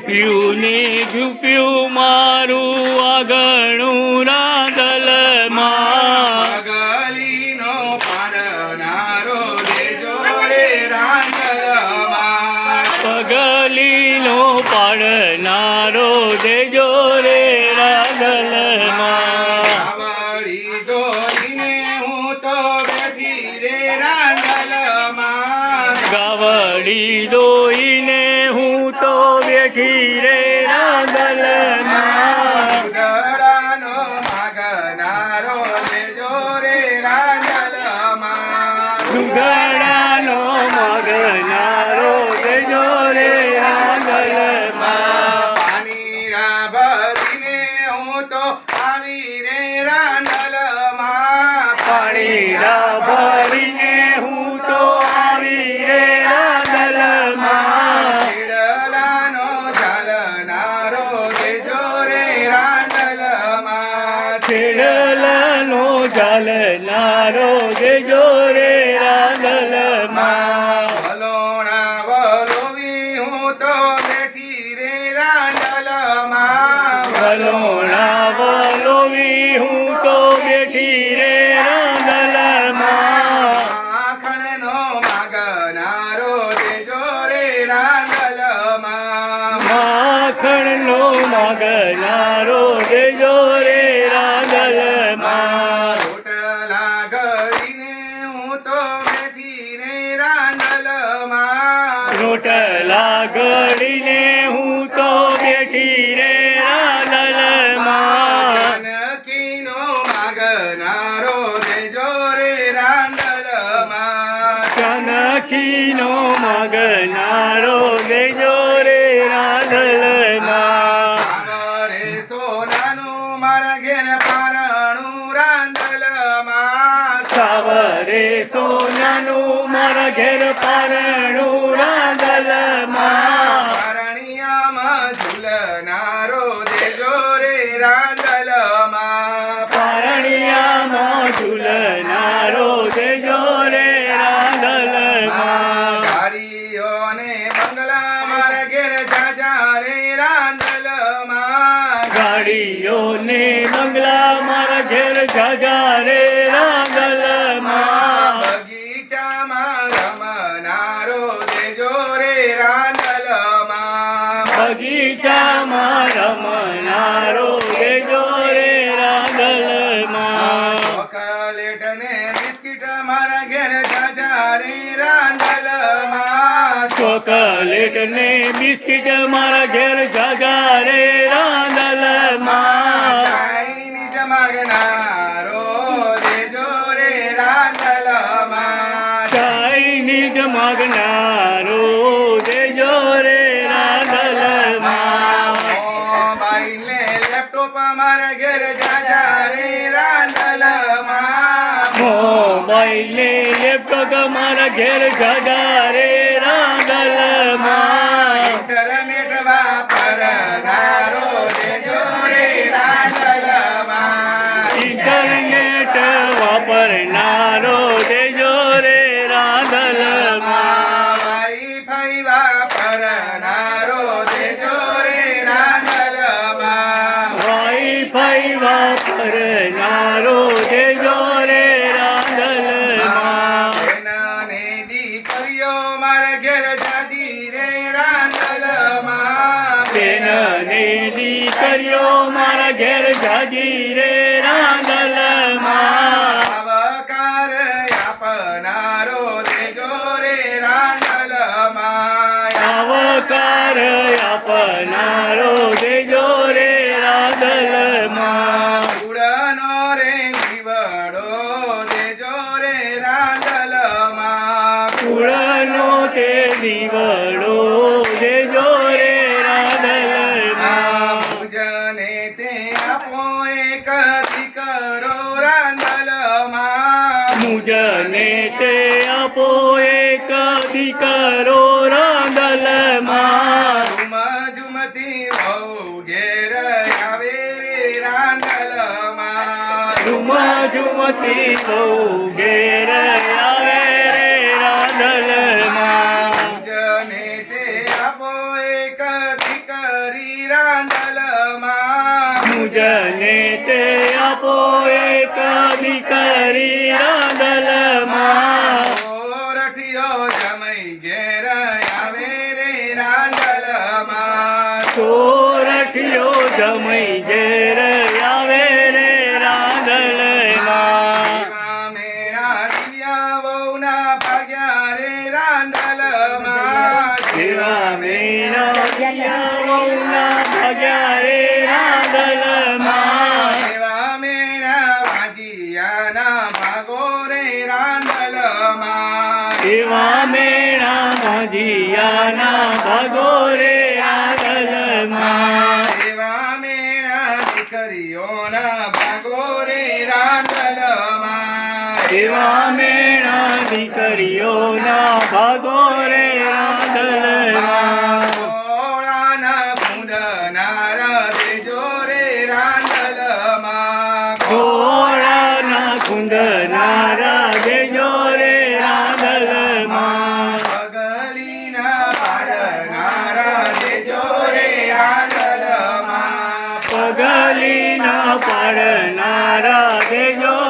ઝીપ્યું ને ઝૂપ્યું મારું આગણું રાંદલમાં ગલીનો પાડનારો દેજો રે રાંગલમાં પગલીનો પાડનારો દેજો રે રાંદલમાં આવડી દોરીને હું તો બેઠી રે રાંગલમાં ગાવડી દોઈને ચાલનારો દેજો રે રાંદલમાં વલોણા વલોવી હું તો બેઠી રે રાંગલમાં વલોણા વલોવી હું તો બેઠી રે રાંદલમાં માખણનો માગનારો દેજો રે રાંગલમાં માખણનો માગનારો ઘડીને હું તો બેઠી રે રાંદલમાં જાનકીનો માગનારો દેજો રે રાંગલમાં ચાનકીનો માગનારો દેજો રે રાંદલમાં સાવરે સોનાનું મારા ઘેર પારણું રાંદલમાં સાવરે સોનાનું મારા ઘેર પારણું ગાડીઓને બંગલા મારા ઘેર જાજા રે રાંદલમાં બગીચામાં રમનારો દેજો રે રાંદલમાં બગીચામાં રમનારો દેજો રે રાંદલમાં ચોકલેટ ને બિસ્કિટ મારા ઘેર જાજા રે રાંદલમાં ચોકલેટ ને બિસ્કિટ મારા ઘેર જાજા રે રાંદલમાં ચાઈનીઝ ચાઈનીઝ માગનારો દેજો રે રાંદલમાં મોબાઈલ લેપટોપ મારા ઘેર જાજા રે રાંદલમાં મોબાઈલ લેપટોપ મારા ઘેર જાજા રે રાંદલમાં ઇન્ટરનેટ વાપરનારો દેજો રે ઇન્ટરનેટ વાપરનારો દીકરીઓ મારા ઘેર જાજી રે રાંદલમાં આવકાર આપનારો દેજો રે રાંદલમાં આવકાર આપનારો દેજો રે રાંદલમાં ઉડનો રે જીવડો દેજો રે તે દીવડો દીકરો રાંદલમાં મુજને તે આપો એક દીકરો રાંદલમાં ઝુમ ઝુમતી વહુ ઘેર આવે રે રાંદલમાં. ઝુમા ઝુમતી બહુ ઘેર આવે રે રાંદલમાં. મુજને તે આપો એક દીકરો જને તે આપો એક દીકરી રાંદલમાં સોરઠિયો જમઈ ઘેર આવે રે રાંદલમાં સોરઠિયો જમઈ ઝેર આવે રે રાંદલમાં મેળા દિવ્યા વહુના ભાગ્યા રે રાંદલમાં જેવા મેણા વહુના ભગ્યા રે રાંદલમાં એવા મેળા વાજિયાના ભાગો રે રાંદલમાં એવા મેણા મજીયાના ભગો રે રાંદલમાં એવા મેળા દીકરીઓના ભાગો રે રાંદલમાં એવા મેણા દીકરીઓના ભાગો રે રાંદલમાં ભોળાના કુંડનારા પાડનારા દેજો.